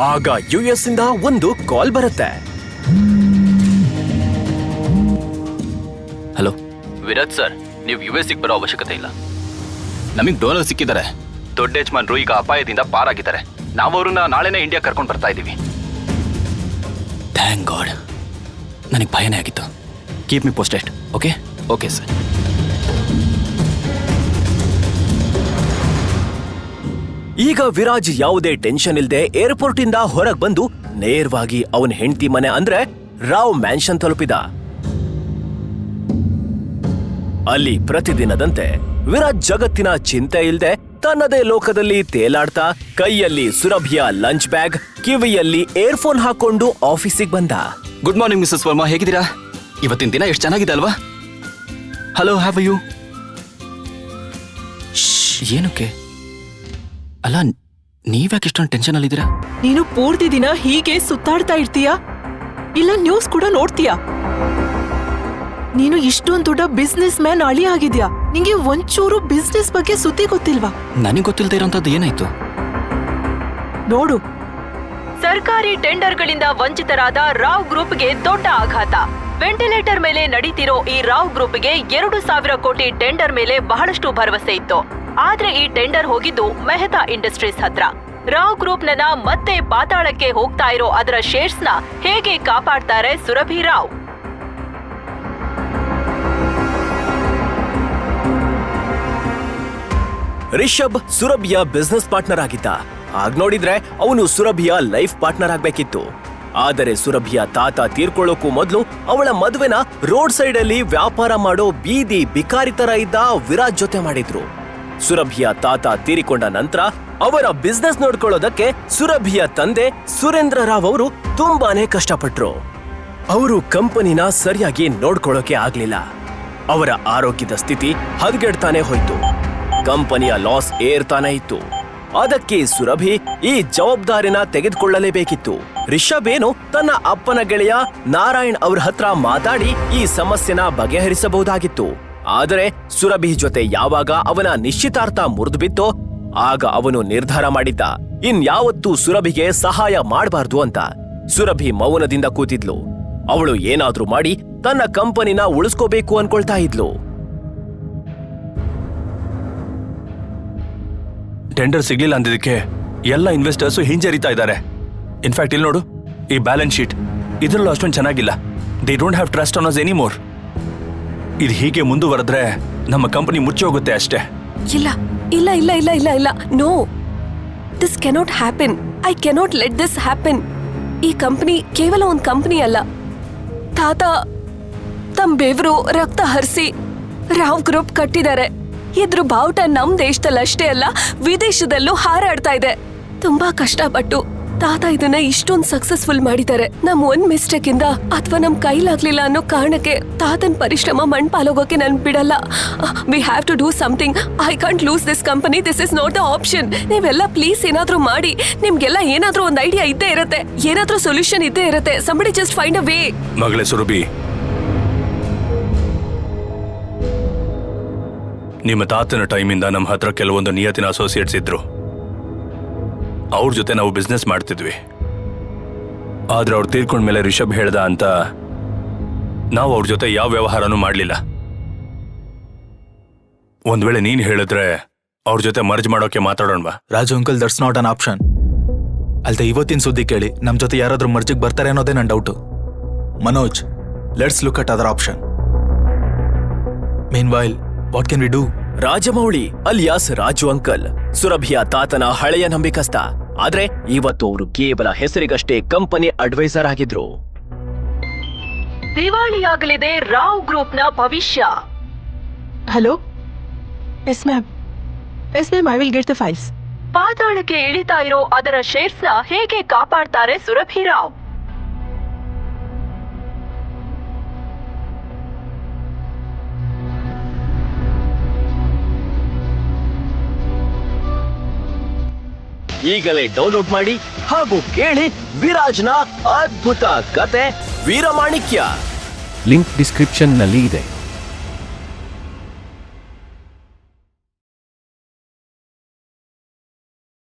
ಆಗ U S ಇಂದ ಒಂದು ಕಾಲ್ ಬರುತ್ತೆ. ಹಲೋ? ವಿರಾಜ್ ಸರ್ ನೀವು ಯು ಎಸ್ಗೆ ಬರೋ ಅವಶ್ಯಕತೆ ಇಲ್ಲ. ನಮಗೆ ಡೋನರ್ ಸಿಕ್ಕಿದ್ದಾರೆ. ದೊಡ್ಡ ಯಜಮಾನ್ರು ಈಗ ಅಪಾಯದಿಂದ ಪಾರಾಗಿದ್ದಾರೆ. ನಾವು ಅವ್ರನ್ನ ನಾಳೆನೇ ಇಂಡಿಯಾ ಕರ್ಕೊಂಡು ಬರ್ತಾ ಇದ್ದೀವಿ. Thank God. ನನಗೆ ಭಯನೇ ಆಗಿತ್ತು. Keep me posted okay? Okay sir. ಈಗ ವಿರಾಜ್ ಯಾವುದೇ ಟೆನ್ಷನ್ ಇಲ್ಲದೆ ಏರ್ಪೋರ್ಟ್ ಇಂದ ಹೊರಗ್ ಬಂದು ನೇರವಾಗಿ ಅವನ ಹೆಂಡತಿ ಮನೆ ಅಂದ್ರೆ ರಾವ್ ಮ್ಯಾನ್ಷನ್ ತಲುಪಿದ. ಅಲ್ಲಿ ಪ್ರತಿದಿನದಂತೆ ವಿರಾಜ್ ಜಗತ್ತಿನ ಚಿಂತೆ ಇಲ್ಲದೆ ತನ್ನದೇ ಲೋಕದಲ್ಲಿ ತೇಲಾಡ್ತಾ ಕೈಯಲ್ಲಿ ಸುರಭಿಯ ಲಂಚ್ ಬ್ಯಾಗ್ ಕಿವಿಯಲ್ಲಿ ಏರ್ಫೋನ್ ಹಾಕೊಂಡು ಆಫೀಸಿಗೆ ಬಂದ. ಗುಡ್ ಮಾರ್ನಿಂಗ್ ಮಿಸಸ್ ವರ್ಮಾ ಹೇಗಿದ್ದೀರಾ? ಇವತ್ತಿನ ದಿನ ಎಷ್ಟು ಚೆನ್ನಾಗಿದೆ ಅಲ್ವಾ? Hello have you? ಏನಕ್ಕೆ? ಅಲ್ಲ ನೀವ್ಯಾಕೆ ಇಷ್ಟೊಂದು ಟೆನ್ಷನ್ ಅಲ್ಲಿದ್ದೀರಾ ನೀನು ಪೂರ್ತಿ ದಿನ ಹೀಗೆ ಸುತ್ತಾಡ್ತಾ ಇರ್ತೀಯಾ? ಇಲ್ಲ ನ್ಯೂಸ್ ಕೂಡ ನೋಡ್ತೀಯಾ? ನೀನು ಇಷ್ಟೊಂದು ದೊಡ್ಡ ಬಿಸ್ನೆಸ್ ಮ್ಯಾನ್ ಅಳಿ ಆಗಿದ್ಯಾ? ನಿಂಗೆ ಒಂಚೂರು ಬಿಸ್ನೆಸ್ ಬಗ್ಗೆ ಸುದ್ದಿ ಗೊತ್ತಿಲ್ವಾ? ನನಗೆ ಗೊತ್ತಿಲ್ಲದೆ ಇರೋಂಥದ್ದು ಏನಾಯ್ತು? ನೋಡು. ಸರ್ಕಾರಿ ಟೆಂಡರ್ಗಳಿಂದ ವಂಚಿತರಾದ ರಾವ್ ಗ್ರೂಪ್ಗೆ ದೊಡ್ಡ ಆಘಾತ. ವೆಂಟಿಲೇಟರ್ ಮೇಲೆ ನಡೀತಿರೋ ಈ ರಾವ್ ಗ್ರೂಪ್ಗೆ ಎರಡು ಸಾವಿರ ಕೋಟಿ ಟೆಂಡರ್ ಮೇಲೆ ಬಹಳಷ್ಟು ಭರವಸೆ ಇತ್ತು. ಆದ್ರೆ ಈ ಟೆಂಡರ್ ಹೋಗಿದ್ದು ಮೆಹತಾ ಇಂಡಸ್ಟ್ರೀಸ್ ಹತ್ರ. ರಾವ್ ಗ್ರೂಪ್ ನನ್ನ ಮತ್ತೆ ಪಾತಾಳಕ್ಕೆ ಹೋಗ್ತಾ ಇರೋ ಅದರ ಶೇರ್ಸ್ನ ಹೇಗೆ ಕಾಪಾಡ್ತಾರೆ ಸುರಭಿ ರಾವ್? ರಿಷಬ್ ಸುರಭಿಯ ಬಿಸ್ನೆಸ್ ಪಾರ್ಟ್ನರ್ ಆಗಿದ್ದ. ಆಗ ನೋಡಿದ್ರೆ ಅವನು ಸುರಭಿಯ ಲೈಫ್ ಪಾರ್ಟ್ನರ್ ಆಗ್ಬೇಕಿತ್ತು. ಆದರೆ ಸುರಭಿಯ ತಾತ ತೀರ್ಕೊಳ್ಳೋಕ್ಕೂ ಮೊದಲು ಅವಳ ಮದುವೆನ ರೋಡ್ ಸೈಡ್ ಅಲ್ಲಿ ವ್ಯಾಪಾರ ಮಾಡೋ ಬೀದಿ ಬಿಕಾರಿ ತರ ಇದ್ದ ವಿರಾಜ್ ಜೊತೆ ಮಾಡಿದ್ರು. ಸುರಭಿಯ ತಾತ ತೀರಿಕೊಂಡ ನಂತರ ಅವರ ಬಿಸ್ನೆಸ್ ನೋಡ್ಕೊಳ್ಳೋದಕ್ಕೆ ಸುರಭಿಯ ತಂದೆ ಸುರೇಂದ್ರ ರಾವ್ ಅವರು ತುಂಬಾನೇ ಕಷ್ಟಪಟ್ರು. ಅವರು ಕಂಪನಿನ ಸರಿಯಾಗಿ ನೋಡ್ಕೊಳ್ಳೋಕೆ ಆಗ್ಲಿಲ್ಲ. ಅವರ ಆರೋಗ್ಯದ ಸ್ಥಿತಿ ಹದಗೆಡ್ತಾನೆ ಹೋಯ್ತು. ಕಂಪನಿಯ ಲಾಸ್ ಏರ್ತಾನೆ ಇತ್ತು. ಅದಕ್ಕೆ ಸುರಭಿ ಈ ಜವಾಬ್ದಾರಿನ ತೆಗೆದುಕೊಳ್ಳಲೇಬೇಕಿತ್ತು. ರಿಷಬ್ ಏನು ತನ್ನ ಅಪ್ಪನ ಗೆಳೆಯ ನಾರಾಯಣ್ ಅವ್ರ ಹತ್ರ ಮಾತಾಡಿ ಈ ಸಮಸ್ಯೆನ ಬಗೆಹರಿಸಬಹುದಾಗಿತ್ತು. ಆದರೆ ಸುರಭಿ ಜೊತೆ ಯಾವಾಗ ಅವನ ನಿಶ್ಚಿತಾರ್ಥ ಮುರಿದುಬಿತ್ತೋ, ಆಗ ಅವನು ನಿರ್ಧಾರ ಮಾಡಿದ್ದ. ಇನ್ಯಾವತ್ತೂ ಸುರಭಿಗೆ ಸಹಾಯ ಮಾಡಬಾರ್ದು ಅಂತ ಸುರಭಿ ಮೌನದಿಂದ ಕೂತಿದ್ಲು. ಅವಳು ಏನಾದ್ರೂ ಮಾಡಿ ತನ್ನ ಕಂಪನಿನ ಉಳಿಸ್ಕೋಬೇಕು ಅನ್ಕೊಳ್ತಾ ಇದ್ಲು. ಟೆಂಡರ್ ಸಿಗ್ಲಿಲ್ಲ ಅಂದಿದ್ದಕ್ಕೆ ಎಲ್ಲ ಇನ್ವೆಸ್ಟರ್ಸು ಹಿಂಜರಿತಾ ಇದ್ದಾರೆ. ಇನ್ಫ್ಯಾಕ್ಟ್ ಇಲ್ಲಿ ನೋಡು, ಈ ಬ್ಯಾಲೆನ್ಸ್ ಶೀಟ್, ಇದರಲ್ಲೂ ಅಷ್ಟೊಂದು ಚೆನ್ನಾಗಿಲ್ಲ. They don't have trust on us any more ಇದು ಹೀಗೆ ಮುಂದುವರೆದ್ರೆ ನಮ್ಮ ಕಂಪನಿ ಮುಚ್ಚಿ ಹೋಗುತ್ತೆ ಅಷ್ಟೇ. ಇಲ್ಲ ಇಲ್ಲ ಇಲ್ಲ ಇಲ್ಲ ಇಲ್ಲ ಇಲ್ಲ. No this cannot happen I cannot let this happen ಈ ಕಂಪನಿ ಕೇವಲ ಒಂದು ಕಂಪನಿ ಅಲ್ಲ. ತಾತ ತಮ್ಮ ಬೆವರು ರಕ್ತ ಹರಿಸಿ ರಾವ್ ಗ್ರೂಪ್ ಕಟ್ಟಿದ್ದಾರೆ. ಇದ್ರ ಬಾವುಟ ನಮ್ಮ ದೇಶದಲ್ಲಿ ಅಷ್ಟೇ ಅಲ್ಲ, ವಿದೇಶದಲ್ಲೂ ಹಾರಾಡ್ತಾ ಇದೆ. ತುಂಬಾ ಕಷ್ಟಪಟ್ಟು ತಾತ ಇದನ್ನ ಇಷ್ಟೊಂದು ಸಕ್ಸಸ್ಫುಲ್ ಮಾಡಿದ್ದಾರೆ. ನಮ್ ಒಂದ್ ಮಿಸ್ಟೇಕ್ ಇಂದ ಅಥವಾ ನಮ್ ಕೈಲಾಗ್ಲಿಲ್ಲ ಅನ್ನೋ ಕಾರಣಕ್ಕೆ ತಾತನ್ ಪರಿಶ್ರಮ ಮಣ್ ಪಾಲೋಗೋಕೆ ನನ್ ಬಿಡಲ್ಲ. We have to do something I can't lose this company this is not the option ನೀವೆಲ್ಲ ಪ್ಲೀಸ್ ಏನಾದ್ರೂ ಮಾಡಿ. ನಿಮ್ಗೆಲ್ಲ ಏನಾದ್ರೂ ಒಂದ್ ಐಡಿಯಾ ಇದ್ದೇ ಇರುತ್ತೆ. ಏನಾದ್ರೂ ಸೊಲ್ಯೂಷನ್ ಇದ್ದೇ ಇರುತ್ತೆ. Somebody just find a way ಮಗಳೇ ಸುರಭಿ. ನಿಮ್ಮ ತಾತನ ಟೈಮಿಂದ ನಮ್ಮ ಹತ್ರ ಕೆಲವೊಂದು ನಿಯತಿನ ಅಸೋಸಿಯೇಟ್ಸ್ ಇದ್ರು. ಅವ್ರ ಜೊತೆ ನಾವು ಬಿಸ್ನೆಸ್ ಮಾಡ್ತಿದ್ವಿ. ಆದ್ರೆ ಅವ್ರು ತೀರ್ಕೊಂಡ ಮೇಲೆ ರಿಷಬ್ ಹೇಳ್ದ ಅಂತ ನಾವು ಅವ್ರ ಜೊತೆ ಯಾವ ವ್ಯವಹಾರನೂ ಮಾಡಲಿಲ್ಲ. ಒಂದ್ ವೇಳೆ ನೀನ್ ಹೇಳಿದ್ರೆ ಅವ್ರ ಜೊತೆ ಮರ್ಜ್ ಮಾಡೋಕೆ ಮಾತಾಡೋಣವಾ? Raju uncle that's not an option ಅಲ್ದೆ ಇವತ್ತಿನ ಸುದ್ದಿ ಕೇಳಿ, ನಮ್ ಜೊತೆ ಯಾರಾದ್ರೂ ಮರ್ಜಿಗೆ ಬರ್ತಾರೆ ಅನ್ನೋದೇ ನನ್ನ doubt Manoj let's look at other option meanwhile what can we do Rajamouli alias Raju uncle. ಸುರಭಿಯ ತಾತನ ಹಳೆಯ ನಂಬಿಕಸ್ತ ಆದ್ರೆ ಇವತ್ತು ಅವರು ಕೇವಲ ಹೆಸರಿಗಷ್ಟೇ ಕಂಪನಿ ಅಡ್ವೈಸರ್ ಆಗಿದ್ರು. ದಿವಾಳಿಯಾಗಲಿದೆ ರಾವ್ ಗ್ರೂಪ್ನ ಭವಿಷ್ಯ. Hello? Yes ma'am. Yes ma'am I will get the files. ಪಾತಾಳಕ್ಕೆ ಇಳಿತಾ ಇರೋ ಅದರ ಶೇರ್ಸ್ನ ಹೇಗೆ ಕಾಪಾಡ್ತಾರೆ ಸುರಭಿ ರಾವ್? ಈಗಲೇ ಡೌನ್ಲೋಡ್ ಮಾಡಿ ಹಾಗೂ ಕೇಳಿ ವಿರಾಜ್ನ ಅದ್ಭುತ ಕತೆ ವೀರಮಾಣಿಕ್ಯ. ಲಿಂಕ್ ಡಿಸ್ಕ್ರಿಪ್ಷನ್ನಲ್ಲಿ ಇದೆ.